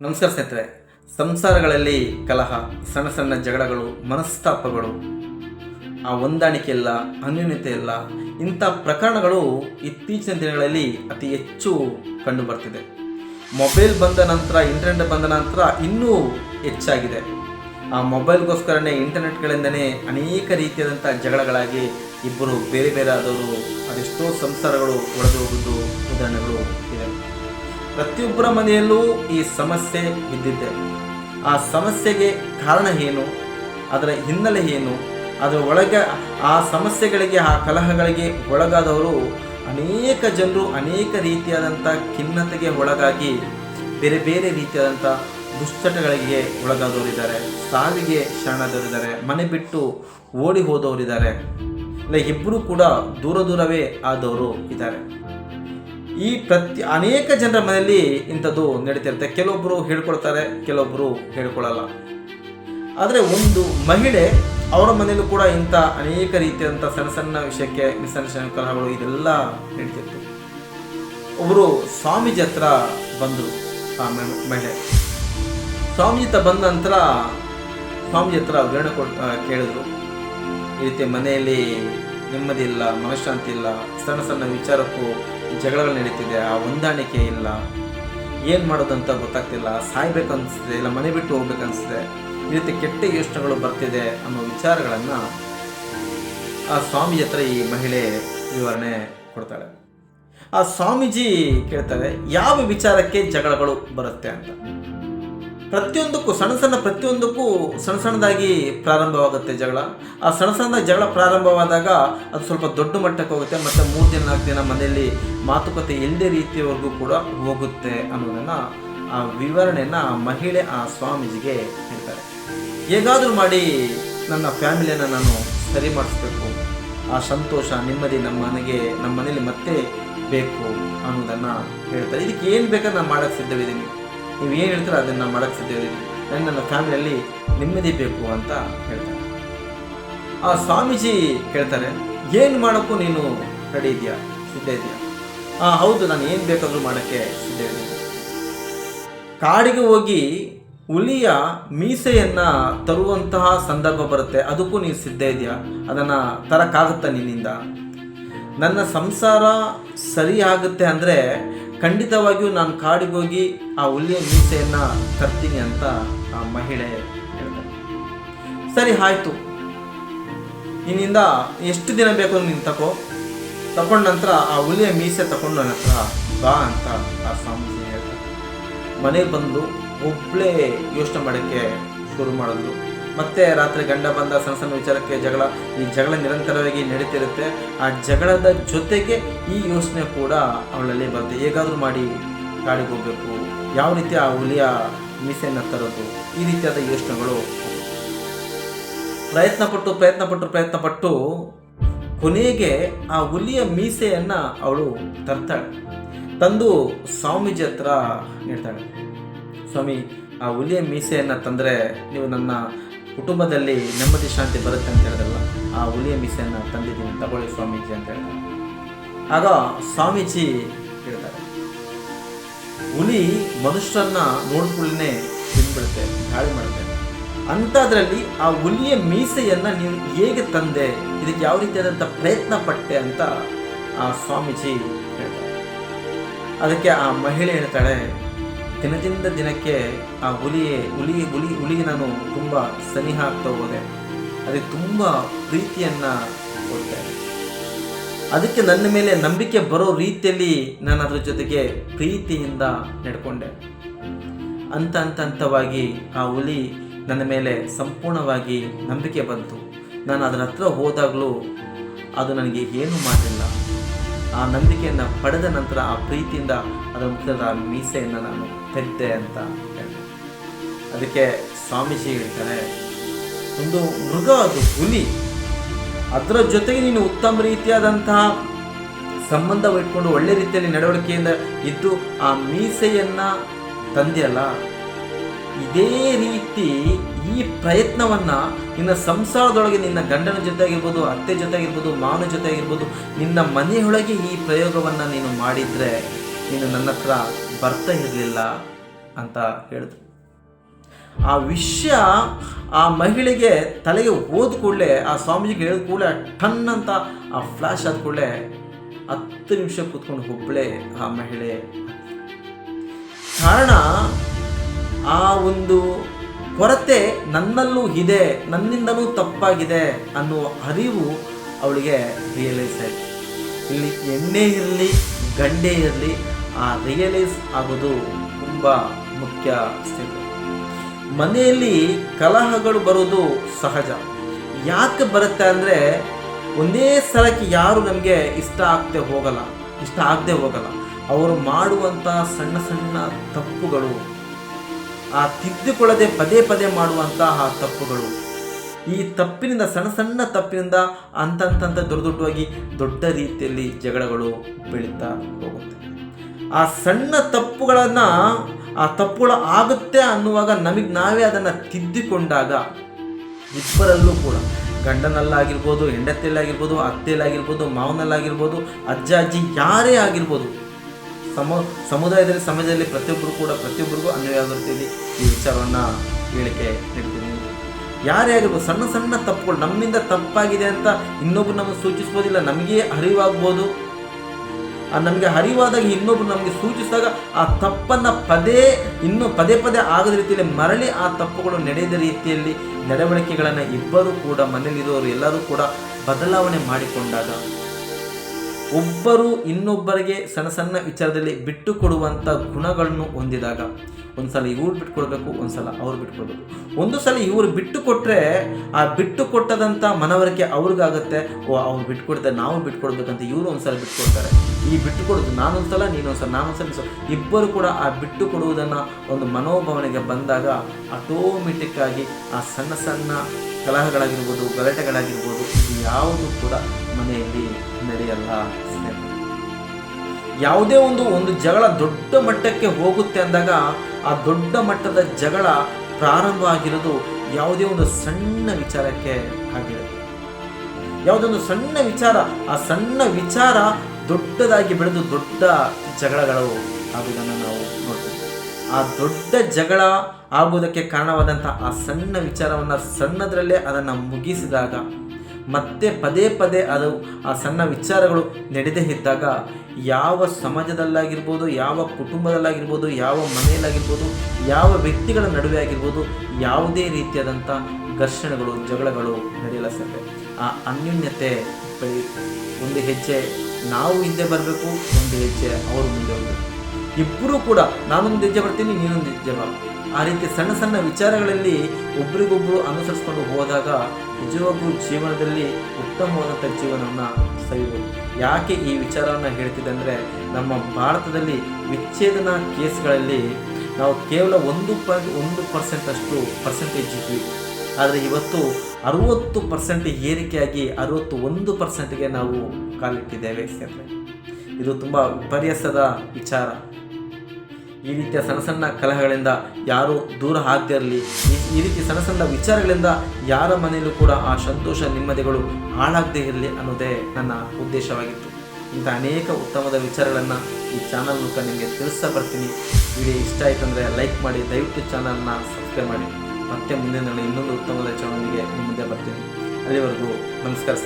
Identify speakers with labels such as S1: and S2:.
S1: ನಮಸ್ಕಾರ ಸ್ನೇಹಿತರೆ. ಸಂಸಾರಗಳಲ್ಲಿ ಕಲಹ, ಸಣ್ಣ ಸಣ್ಣ ಜಗಳಗಳು, ಮನಸ್ತಾಪಗಳು, ಆ ಹೊಂದಾಣಿಕೆ ಇಲ್ಲ ಅನ್ಯೂನ್ಯತೆ ಇಲ್ಲ ಇಂಥ ಪ್ರಕರಣಗಳು ಇತ್ತೀಚಿನ ದಿನಗಳಲ್ಲಿ ಅತಿ ಹೆಚ್ಚು ಕಂಡು ಬರ್ತಿದೆ. ಮೊಬೈಲ್ ಬಂದ ನಂತರ, ಇಂಟರ್ನೆಟ್ ಬಂದ ನಂತರ ಇನ್ನೂ ಹೆಚ್ಚಾಗಿದೆ. ಆ ಮೊಬೈಲ್ಗೋಸ್ಕರನೇ ಇಂಟರ್ನೆಟ್ಗಳಿಂದನೇ ಅನೇಕ ರೀತಿಯಾದಂಥ ಜಗಳಗಳಾಗಿ ಇಬ್ಬರು ಬೇರೆ ಬೇರೆ ಆದವರು ಅದೆಷ್ಟೋ ಸಂಸಾರಗಳು ಒಡೆದು ಹೋಗುವುದು ಉದಾಹರಣೆಗಳು ಇದೆ ಪ್ರತಿಯೊಬ್ಬರ ಮನೆಯಲ್ಲೂ ಈ ಸಮಸ್ಯೆ ಇದ್ದಿದ್ದೆ ಆ ಸಮಸ್ಯೆಗೆ ಕಾರಣ ಏನು? ಅದರ ಹಿನ್ನೆಲೆ ಏನು? ಅದರ ಒಳಗೆ ಆ ಸಮಸ್ಯೆಗಳಿಗೆ, ಆ ಕಲಹಗಳಿಗೆ ಒಳಗಾದವರು ಅನೇಕ ಜನರು ಅನೇಕ ರೀತಿಯಾದಂಥ ಖಿನ್ನತೆಗೆ ಒಳಗಾಗಿ ಬೇರೆ ಬೇರೆ ರೀತಿಯಾದಂಥ ದುಶ್ಚಟಗಳಿಗೆ ಒಳಗಾದವರಿದ್ದಾರೆ. ಸಾವಿಗೆ ಶರಣಾದವರಿದ್ದಾರೆ. ಮನೆ ಬಿಟ್ಟು ಓಡಿ ಹೋದವರಿದ್ದಾರೆ. ಇಲ್ಲ ಇಬ್ಬರೂ ಕೂಡ ದೂರ ದೂರವೇ ಆದವರು ಇದ್ದಾರೆ. ಈ ಪ್ರತಿ ಅನೇಕ ಜನರ ಮನೆಯಲ್ಲಿ ಇಂಥದ್ದು ನಡೀತಿರುತ್ತೆ. ಕೆಲವೊಬ್ಬರು ಹೇಳ್ಕೊಳ್ತಾರೆ ಕೆಲವೊಬ್ಬರು ಹೇಳ್ಕೊಳ್ಳಲ್ಲ ಆದರೆ ಒಂದು ಮಹಿಳೆ ಅವರ ಮನೆಯಲ್ಲೂ ಕೂಡ ಇಂಥ ಅನೇಕ ರೀತಿಯಾದಂಥ ಸಣ್ಣ ಸಣ್ಣ ವಿಷಯಕ್ಕೆ ಮಿಸ್ಅಂಡರ್ಸ್ಟ್ಯಾಂಡಿಂಗ್ ಕಲಹಗಳು ಇದೆಲ್ಲ ನಡೀತಿತ್ತು. ಒಬ್ಬರು ಸ್ವಾಮೀಜಿ ಹತ್ರ ಬಂದರು, ಆ ಮಹಿಳೆ. ಸ್ವಾಮೀಜಿ ಹತ್ರ ಬಂದ ನಂತರ ಸ್ವಾಮೀಜಿ ಹತ್ರ ವಿವರಣೆ ಕೊಡ್ ಕೇಳಿದ್ರು. ಈ ರೀತಿ ಮನೆಯಲ್ಲಿ ನೆಮ್ಮದಿ ಇಲ್ಲ, ಮನಃಶಾಂತಿ ಇಲ್ಲ, ಸಣ್ಣ ಸಣ್ಣ ವಿಚಾರಕ್ಕೂ ಜಗಳಗಳು ನಡೀತಿದೆ, ಆ ಹೊಂದಾಣಿಕೆ ಇಲ್ಲ, ಏನು ಮಾಡೋದಂತ ಗೊತ್ತಾಗ್ತಿಲ್ಲ, ಸಾಯ್ಬೇಕು ಅನಿಸ್ತಿದೆ, ಇಲ್ಲ ಮನೆ ಬಿಟ್ಟು ಹೋಗ್ಬೇಕನ್ನಿಸ್ತಿದೆ ಈ ರೀತಿ ಕೆಟ್ಟ ಯೋಚನೆಗಳು ಬರ್ತಿದೆ ಅನ್ನೋ ವಿಚಾರಗಳನ್ನು ಆ ಸ್ವಾಮಿ ಹತ್ರ ಈ ಮಹಿಳೆ ವಿವರಣೆ ಕೊಡ್ತಾಳೆ. ಆ ಸ್ವಾಮೀಜಿ ಕೇಳ್ತಾರೆ ಯಾವ ವಿಚಾರಕ್ಕೆ ಜಗಳಗಳು ಬರುತ್ತೆ ಅಂತ. ಪ್ರತಿಯೊಂದಕ್ಕೂ, ಸಣ್ಣ ಸಣ್ಣ ಪ್ರತಿಯೊಂದಕ್ಕೂ ಸಣ್ಣ ಸಣ್ಣದಾಗಿ ಪ್ರಾರಂಭವಾಗುತ್ತೆ ಜಗಳ. ಆ ಸಣ್ಣ ಸಣ್ಣ ಜಗಳ ಪ್ರಾರಂಭವಾದಾಗ ಅದು ಸ್ವಲ್ಪ ದೊಡ್ಡ ಮಟ್ಟಕ್ಕೆ ಹೋಗುತ್ತೆ, ಮತ್ತು ಮೂರು ದಿನ, ನಾಲ್ಕು ದಿನ ಮನೆಯಲ್ಲಿ ಮಾತುಕತೆ ಎಲ್ಲೇ ರೀತಿಯವರೆಗೂ ಕೂಡ ಹೋಗುತ್ತೆ ಅನ್ನೋದನ್ನು ಆ ವಿವರಣೆಯನ್ನು ಆ ಮಹಿಳೆ, ಆ ಸ್ವಾಮೀಜಿಗೆ ಹೇಳ್ತಾರೆ. ಹೇಗಾದರೂ ಮಾಡಿ ನನ್ನ ಫ್ಯಾಮಿಲಿಯನ್ನು ನಾನು ಸರಿ ಮಾಡಿಸ್ಬೇಕು. ಆ ಸಂತೋಷ, ನೆಮ್ಮದಿ ನಮ್ಮ ಮನೆಗೆ, ನಮ್ಮ ಮನೇಲಿ ಮತ್ತೆ ಬೇಕು ಅನ್ನೋದನ್ನು ಹೇಳ್ತಾರೆ. ಇದಕ್ಕೆ ಏನು ಬೇಕಾದ್ರೆ ನಾನು ಮಾಡೋಕ್ಕೆ ಸಿದ್ಧವಿದ್ದೀನಿ. ನೀವು ಏನು ಹೇಳ್ತೀರೋ ಅದನ್ನು ನಾನು ಮಾಡೋಕ್ಕೆ ಸಿದ್ಧ ಇದ್ದೀನಿ ನನ್ನ ಫ್ಯಾಮಿಲಿಯಲ್ಲಿ ನೆಮ್ಮದಿ ಬೇಕು ಅಂತ ಹೇಳ್ತಾರೆ. ಆ ಸ್ವಾಮೀಜಿ ಕೇಳ್ತಾರೆ, ಏನು ಮಾಡೋಕ್ಕೂ ನೀನು ರೆಡಿ ಇದೆಯಾ ಸಿದ್ಧ ಇದೆಯಾ ಹಾಂ ಹೌದು, ನಾನು ಏನು ಬೇಕಾದರೂ ಮಾಡೋಕ್ಕೆ ಸಿದ್ಧ ಇದ್ದೀನಿ. ಕಾಡಿಗೆ ಹೋಗಿ ಹುಲಿಯ ಮೀಸೆಯನ್ನು ತರುವಂತಹ ಸಂದರ್ಭ ಬರುತ್ತೆ. ಅದಕ್ಕೂ ನೀನು ಸಿದ್ಧ ಇದೆಯಾ ಅದನ್ನು ತರಕ್ಕಾಗುತ್ತಾ ನಿನ್ನಿಂದ? ನನ್ನ ಸಂಸಾರ ಸರಿಯಾಗುತ್ತೆ ಅಂದರೆ ಖಂಡಿತವಾಗಿಯೂ ನಾನು ಕಾಡಿಗೆ ಹೋಗಿ ಆ ಹುಲಿಯ ಮೀಸೆಯನ್ನು ತರ್ತೀನಿ ಅಂತ ಆ ಮಹಿಳೆ ಹೇಳ್ತಾರೆ ಸರಿ, ಆಯಿತು. ನಿನ್ನಿಂದ ಎಷ್ಟು ದಿನ ಬೇಕು ನೀನು ತಗೋ ತಗೊಂಡ ನಂತರ ಆ ಹುಲಿಯ ಮೀಸೆ ತಗೊಂಡು ನನ್ನ ಹತ್ರ ಬಾ ಅಂತ ಆ ಸ್ವಾಮೀಜಿ ಹೇಳ್ತಾರೆ. ಮನೆಗೆ ಬಂದು ಒಬ್ಬಳೇ ಯೋಚನೆ ಮಾಡೋಕ್ಕೆ ಶುರು ಮಾಡಿದ್ಲು ಮತ್ತೆ ರಾತ್ರಿ ಗಂಡ ಬಂದ ಸಣ್ಣ ಸಣ್ಣ ವಿಚಾರಕ್ಕೆ ಜಗಳ, ಈ ಜಗಳ ನಿರಂತರವಾಗಿ ನಡೀತಿರುತ್ತೆ. ಆ ಜಗಳದ ಜೊತೆಗೆ ಈ ಯೋಚನೆ ಕೂಡ ಅವಳಲ್ಲಿ ಬರುತ್ತೆ. ಹೇಗಾದರೂ ಮಾಡಿ ಕಾಡಿಗೆ ಹೋಗಬೇಕು. ಯಾವ ರೀತಿ ಆ ಹುಲಿಯ ಮೀಸೆಯನ್ನು ತರೋದು? ಈ ರೀತಿಯಾದ ಯೋಚನೆಗಳು ಪ್ರಯತ್ನ ಪಟ್ಟು ಪ್ರಯತ್ನ ಪಟ್ಟು ಪ್ರಯತ್ನ ಪಟ್ಟು ಕೊನೆಗೆ ಆ ಹುಲಿಯ ಮೀಸೆಯನ್ನು ಅವಳು ತರ್ತಾಳೆ. ತಂದು ಸ್ವಾಮೀಜಿ ಹತ್ರ ನೀಡ್ತಾಳೆ ಸ್ವಾಮಿ, ಆ ಹುಲಿಯ ಮೀಸೆಯನ್ನು ತಂದರೆ ನೀವು ನನ್ನ ಕುಟುಂಬದಲ್ಲಿ ನೆಮ್ಮದಿ, ಶಾಂತಿ ಬರುತ್ತೆ ಅಂತ ಹೇಳಿದ್ರಲ್ಲ, ಆ ಹುಲಿಯ ಮೀಸೆಯನ್ನು ತಂದಿದ್ದೀನಿ, ತಗೊಳ್ಳಿ ಸ್ವಾಮೀಜಿ ಅಂತ ಹೇಳ್ತಾರೆ. ಆಗ ಸ್ವಾಮೀಜಿ ಹೇಳ್ತಾರೆ, ಹುಲಿ ಮನುಷ್ಯರನ್ನ ನೋಡ್ಕೊಳ್ಳೇ ತಿಂದ್ಬಿಡುತ್ತೆ ಗಾಳಿ ಮಾಡುತ್ತೆ. ಅಂಥದ್ರಲ್ಲಿ ಆ ಹುಲಿಯ ಮೀಸೆಯನ್ನು ನೀವು ಹೇಗೆ ತಂದೆ, ಇದಕ್ಕೆ ಯಾವ ರೀತಿಯಾದಂಥ ಪ್ರಯತ್ನ ಪಟ್ಟೆ ಅಂತ ಆ ಸ್ವಾಮೀಜಿ ಹೇಳ್ತಾರೆ. ಅದಕ್ಕೆ ಆ ಮಹಿಳೆ ಹೇಳ್ತಾಳೆ ದಿನದಿಂದ ದಿನಕ್ಕೆ ಆ ಹುಲಿ ಹುಲಿ ಹುಲಿ, ಹುಲಿಗೆ ನಾನು ತುಂಬ ಸನಿಹ ಆಗ್ತಾ ಹೋದೆ. ಅದಕ್ಕೆ ತುಂಬ ಪ್ರೀತಿಯನ್ನು ಕೊಟ್ಟೆ. ಅದಕ್ಕೆ ನನ್ನ ಮೇಲೆ ನಂಬಿಕೆ ಬರೋ ರೀತಿಯಲ್ಲಿ ನಾನು ಅದರ ಜೊತೆಗೆ ಪ್ರೀತಿಯಿಂದ ನಡ್ಕೊಂಡೆ. ಹಂತ ಹಂತ ಹಂತವಾಗಿ ಆ ಹುಲಿ ನನ್ನ ಮೇಲೆ ಸಂಪೂರ್ಣವಾಗಿ ನಂಬಿಕೆ ಬಂತು. ನಾನು ಅದರ ಹತ್ರ ಹೋದಾಗಲೂ ಅದು ನನಗೆ ಏನೂ ಮಾಡಲಿಲ್ಲ. ಆ ನಂಬಿಕೆಯನ್ನು ಪಡೆದ ನಂತರ ಆ ಪ್ರೀತಿಯಿಂದ ಅದರ ಮುಖದ ಆ ಮೀಸೆಯನ್ನು ನಾನು ತೆಗೆದೆ ಅಂತ ಅದಕ್ಕೆ ಸ್ವಾಮೀಜಿ ಹೇಳ್ತಾರೆ, ಒಂದು ಮೃಗ, ಅದು ಹುಲಿ, ಅದರ ಜೊತೆಗೆ ನೀನು ಉತ್ತಮ ರೀತಿಯಾದಂತಹ ಸಂಬಂಧ ಇಟ್ಕೊಂಡು ಒಳ್ಳೆ ರೀತಿಯಲ್ಲಿ ನಡವಳಿಕೆಯಿಂದ ಇದ್ದು ಆ ಮೀಸೆಯನ್ನ ತಂದೆಯಲ್ಲ, ಇದೇ ರೀತಿ ಈ ಪ್ರಯತ್ನವನ್ನ ನಿನ್ನ ಸಂಸಾರದೊಳಗೆ ನಿನ್ನ ಗಂಡನ ಜೊತೆ ಆಗಿರ್ಬೋದು ಅತ್ತೆ ಜೊತೆ ಆಗಿರ್ಬೋದು ಮಾವನ ಜೊತೆ ಆಗಿರ್ಬೋದು ನಿನ್ನ ಮನೆಯೊಳಗೆ ಈ ಪ್ರಯೋಗವನ್ನು ನೀನು ಮಾಡಿದರೆ ನೀನು ನನ್ನ ಹತ್ರ ಬರ್ತಾ ಇರಲಿಲ್ಲ ಅಂತ ಹೇಳಿದ್ರು ಆ ವಿಷಯ ಆ ಮಹಿಳೆಗೆ ತಲೆಗೆ ಹೋದ ಕೂಡಲೇ, ಆ ಸ್ವಾಮೀಜಿಗೆ ಹೇಳಿದ ಕೂಡಲೇ ಟನ್ ಅಂತ ಆ ಫ್ಲಾಶ್ ಆದ ಕೂಡಲೇ ಹತ್ತು ನಿಮಿಷ ಕೂತ್ಕೊಂಡು ಒಬ್ಬಳೇ ಆ ಮಹಿಳೆ. ಕಾರಣ ಆ ಒಂದು ಕೊರತೆ ನನ್ನಲ್ಲೂ ಇದೆ, ನನ್ನಿಂದಲೂ ತಪ್ಪಾಗಿದೆ ಅನ್ನುವ ಅರಿವು ಅವಳಿಗೆ ರಿಯಲೈಸ್ ಆಯಿತು. ಇಲ್ಲಿ ಎಣ್ಣೆ ಇರಲಿ, ಗಂಡೆ ಇರಲಿ, ಆ ರಿಯಲೈಸ್ ಆಗೋದು ತುಂಬ ಮುಖ್ಯ ಸ್ಥಿತಿ. ಮನೆಯಲ್ಲಿ ಕಲಹಗಳು ಬರೋದು ಸಹಜ. ಯಾಕೆ ಬರುತ್ತೆ ಅಂದರೆ ಒಂದೇ ಸಲಕ್ಕೆ ಯಾರು ನಮಗೆ ಇಷ್ಟ ಆಗದೆ ಹೋಗಲ್ಲ, ಇಷ್ಟ ಆಗದೆ ಹೋಗಲ್ಲ. ಅವರು ಮಾಡುವಂಥ ಸಣ್ಣ ಸಣ್ಣ ತಪ್ಪುಗಳು ಆ ತಿದ್ದುಕೊಳ್ಳದೆ ಪದೇ ಪದೇ ಮಾಡುವಂತಹ ತಪ್ಪುಗಳು. ಈ ತಪ್ಪಿನಿಂದ, ಸಣ್ಣ ಸಣ್ಣ ತಪ್ಪಿನಿಂದ ಅಂತಂತಂತ ದೊಡ್ಡ ದೊಡ್ಡವಾಗಿ ದೊಡ್ಡ ರೀತಿಯಲ್ಲಿ ಜಗಳಗಳು ಬೆಳೀತಾ ಹೋಗುತ್ತೆ. ಆ ಸಣ್ಣ ತಪ್ಪುಗಳನ್ನು, ಆ ತಪ್ಪುಗಳು ಆಗುತ್ತೆ ಅನ್ನುವಾಗ ನಮಗೆ ನಾವೇ ಅದನ್ನು ತಿದ್ದಿಕೊಂಡಾಗ ಇಬ್ಬರಲ್ಲೂ ಕೂಡ, ಗಂಡನಲ್ಲಾಗಿರ್ಬೋದು, ಹೆಂಡತಿಯಲ್ಲಾಗಿರ್ಬೋದು, ಅತ್ತೆಯಲ್ಲಾಗಿರ್ಬೋದು, ಮಾವನಲ್ಲಾಗಿರ್ಬೋದು, ಅಜ್ಜ, ಅಜ್ಜಿ ಯಾರೇ ಆಗಿರ್ಬೋದು ಸಮ, ಸಮುದಾಯದಲ್ಲಿ, ಸಮಾಜದಲ್ಲಿ ಪ್ರತಿಯೊಬ್ಬರು ಕೂಡ ಪ್ರತಿಯೊಬ್ಬರಿಗೂ ಅನ್ವಯ ರೀತಿಯಲ್ಲಿ ಈ ವಿಚಾರವನ್ನು ಹೇಳಿಕೆ ನೀಡ್ತೀನಿ. ಯಾರೇ ಆಗಿರ್ಬೋದು, ಸಣ್ಣ ಸಣ್ಣ ತಪ್ಪುಗಳು ನಮ್ಮಿಂದ ತಪ್ಪಾಗಿದೆ ಅಂತ ಇನ್ನೊಬ್ರು ನಮಗೆ ಸೂಚಿಸ್ಬೋದಿಲ್ಲ, ನಮಗೇ ಅರಿವಾಗ್ಬೋದು. ಆ ನಮಗೆ ಅರಿವಾದಾಗ ಇನ್ನೊಬ್ರು ನಮಗೆ ಸೂಚಿಸಿದಾಗ ಆ ತಪ್ಪನ್ನು ಪದೇ, ಇನ್ನೂ ಪದೇ ಪದೇ ಆಗದ ರೀತಿಯಲ್ಲಿ ಮರಳಿ ಆ ತಪ್ಪುಗಳು ನಡೆಯದ ರೀತಿಯಲ್ಲಿ ನಡವಳಿಕೆಗಳನ್ನು ಇಬ್ಬರು ಕೂಡ, ಮನೆಯಲ್ಲಿರೋರು ಎಲ್ಲರೂ ಕೂಡ ಬದಲಾವಣೆ ಮಾಡಿಕೊಂಡಾಗ ಒಬ್ಬರು ಇನ್ನೊಬ್ಬರಿಗೆ ಸಣ್ಣ ಸಣ್ಣ ವಿಚಾರದಲ್ಲಿ ಬಿಟ್ಟು ಕೊಡುವಂಥ ಗುಣಗಳನ್ನು ಹೊಂದಿದಾಗ ಒಂದ್ಸಲ ಇವ್ರು ಬಿಟ್ಕೊಡ್ಬೇಕು, ಒಂದ್ಸಲ ಅವ್ರು ಬಿಟ್ಕೊಡ್ಬೇಕು. ಒಂದು ಸಲ ಇವರು ಬಿಟ್ಟು ಕೊಟ್ಟರೆ ಆ ಬಿಟ್ಟು ಕೊಟ್ಟದಂಥ ಮನವರಿಕೆ ಅವ್ರಿಗಾಗುತ್ತೆ. ಓ, ಅವ್ರು ಬಿಟ್ಕೊಡ್ತಾರೆ ನಾವು ಬಿಟ್ಕೊಡ್ಬೇಕಂತ ಇವರು ಒಂದ್ಸಲ ಬಿಟ್ಕೊಡ್ತಾರೆ. ಈ ಬಿಟ್ಟು ಕೊಡೋದು ನಾನೊಂದ್ಸಲ, ನೀನೊಂದ್ಸಲ, ನಾನೊಂದ್ಸಲ. ಸಲ ಇಬ್ಬರು ಕೂಡ ಆ ಬಿಟ್ಟು ಕೊಡುವುದನ್ನು ಒಂದು ಮನೋಭಾವನೆಗೆ ಬಂದಾಗ ಆಟೋಮೆಟಿಕ್ ಆಗಿ ಆ ಸಣ್ಣ ಸಣ್ಣ ಕಲಹಗಳಾಗಿರ್ಬೋದು, ಗಲಾಟೆಗಳಾಗಿರ್ಬೋದು ಯಾವುದು ಕೂಡ ಮನೆಯಲ್ಲಿ ನಡೆಯಲ್ಲ. ಯಾವುದೇ ಒಂದು ಒಂದು ಜಗಳ ದೊಡ್ಡ ಮಟ್ಟಕ್ಕೆ ಹೋಗುತ್ತೆ ಅಂದಾಗ ಆ ದೊಡ್ಡ ಮಟ್ಟದ ಜಗಳ ಪ್ರಾರಂಭ ಆಗಿರೋದು ಯಾವುದೇ ಒಂದು ಸಣ್ಣ ವಿಚಾರಕ್ಕೆ ಆಗಿರುತ್ತೆ ಯಾವುದೊಂದು ಸಣ್ಣ ವಿಚಾರ, ಆ ಸಣ್ಣ ವಿಚಾರ ದೊಡ್ಡದಾಗಿ ಬೆಳೆದು ದೊಡ್ಡ ಜಗಳಗಳು ಆಗುವುದನ್ನು ನಾವು ನೋಡ್ತೀವಿ ಆ ದೊಡ್ಡ ಜಗಳ ಆಗುವುದಕ್ಕೆ ಕಾರಣವಾದಂಥ ಆ ಸಣ್ಣ ವಿಚಾರವನ್ನು ಸಣ್ಣದರಲ್ಲೇ ಅದನ್ನು ಮುಗಿಸಿದಾಗ ಮತ್ತೆ ಪದೇ ಪದೇ ಅದು ಆ ಸಣ್ಣ ವಿಚಾರಗಳು ನಡೆದೇ ಇದ್ದಾಗ ಯಾವ ಸಮಾಜದಲ್ಲಾಗಿರ್ಬೋದು, ಯಾವ ಕುಟುಂಬದಲ್ಲಾಗಿರ್ಬೋದು, ಯಾವ ಮನೆಯಲ್ಲಾಗಿರ್ಬೋದು, ಯಾವ ವ್ಯಕ್ತಿಗಳ ನಡುವೆ ಆಗಿರ್ಬೋದು ಯಾವುದೇ ರೀತಿಯಾದಂಥ ಘರ್ಷಣೆಗಳು, ಜಗಳಗಳು ನಡೆಯಲ್ಲ ಸರ್. ಆ ಅನ್ಯೋನ್ಯತೆ ಒಂದು ಹೆಜ್ಜೆ ನಾವು ಹಿಂದೆ ಬರಬೇಕು, ಒಂದು ಹೆಜ್ಜೆ ಅವರು ಮುಂದೆ ಹೋಗಬೇಕು. ಇಬ್ಬರೂ ಕೂಡ ನಾನೊಂದು ಹೆಜ್ಜೆ ಬರ್ತೀನಿ, ನೀನೊಂದು ಹೆಜ್ಜೆ ಬಾ. ಆ ರೀತಿ ಸಣ್ಣ ಸಣ್ಣ ವಿಚಾರಗಳಲ್ಲಿ ಒಬ್ರಿಗೊಬ್ರು ಅನುಸರಿಸ್ಕೊಂಡು ಹೋದಾಗ ನಿಜವಾಗೂ ಜೀವನದಲ್ಲಿ ಉತ್ತಮವಾದಂಥ ಜೀವನವನ್ನು ಸವಿಬೋದು. ಯಾಕೆ ಈ ವಿಚಾರವನ್ನು ಹೇಳ್ತಿದೆ ಅಂದರೆ, ನಮ್ಮ ಭಾರತದಲ್ಲಿ ವಿಚ್ಛೇದನ ಕೇಸ್ಗಳಲ್ಲಿ ನಾವು ಕೇವಲ ಒಂದು ಪಾಯಿಂಟ್ ಒಂದು ಪರ್ಸೆಂಟ್ ಅಷ್ಟು ಪರ್ಸೆಂಟೇಜ್ ಇದ್ವಿ. ಆದರೆ ಇವತ್ತು ಅರುವತ್ತು ಪರ್ಸೆಂಟ್ ಏರಿಕೆಯಾಗಿ ಅರುವತ್ತು ಒಂದು ಪರ್ಸೆಂಟ್ಗೆ ನಾವು ಕಾಲಿಟ್ಟಿದ್ದೇವೆ ಸ್ನೇಹಿತರೆ. ಇದು ತುಂಬ ವಿಪರ್ಯಾಸದ ವಿಚಾರ. ಈ ರೀತಿಯ ಸಣ್ಣ ಸಣ್ಣ ಕಲಹಗಳಿಂದ ಯಾರು ದೂರ ಆಗದೇ ಇರಲಿ. ಈ ರೀತಿ ಸಣ್ಣ ಸಣ್ಣ ವಿಚಾರಗಳಿಂದ ಯಾರ ಮನೆಯಲ್ಲೂ ಕೂಡ ಆ ಸಂತೋಷ ನೆಮ್ಮದಿಗಳು ಹಾಳಾಗದೇ ಇರಲಿ ಅನ್ನೋದೇ ನನ್ನ ಉದ್ದೇಶವಾಗಿತ್ತು. ಇಂಥ ಅನೇಕ ಉತ್ತಮದ ವಿಚಾರಗಳನ್ನು ಈ ಚಾನಲ್ ಮೂಲಕ ನಿಮಗೆ ತಿಳಿಸ್ತಾ ಬರ್ತೀನಿ. ವಿಡಿಯೋ ಇಷ್ಟ ಆಯಿತು ಅಂದರೆ ಲೈಕ್ ಮಾಡಿ, ದಯವಿಟ್ಟು ಚಾನಲ್ನ ಸಬ್ಸ್ಕ್ರೈಬ್ ಮಾಡಿ. ಮತ್ತೆ ಮುಂದೆ ಮುಂದಿನ ಇನ್ನೊಂದು ಉತ್ತಮದ ಚಾನಲ್ಗೆ ನಿಮ್ಮ ಮುಂದೆ ಬರ್ತೀನಿ. ಅಲ್ಲಿವರೆಗೂ ನಮಸ್ಕಾರ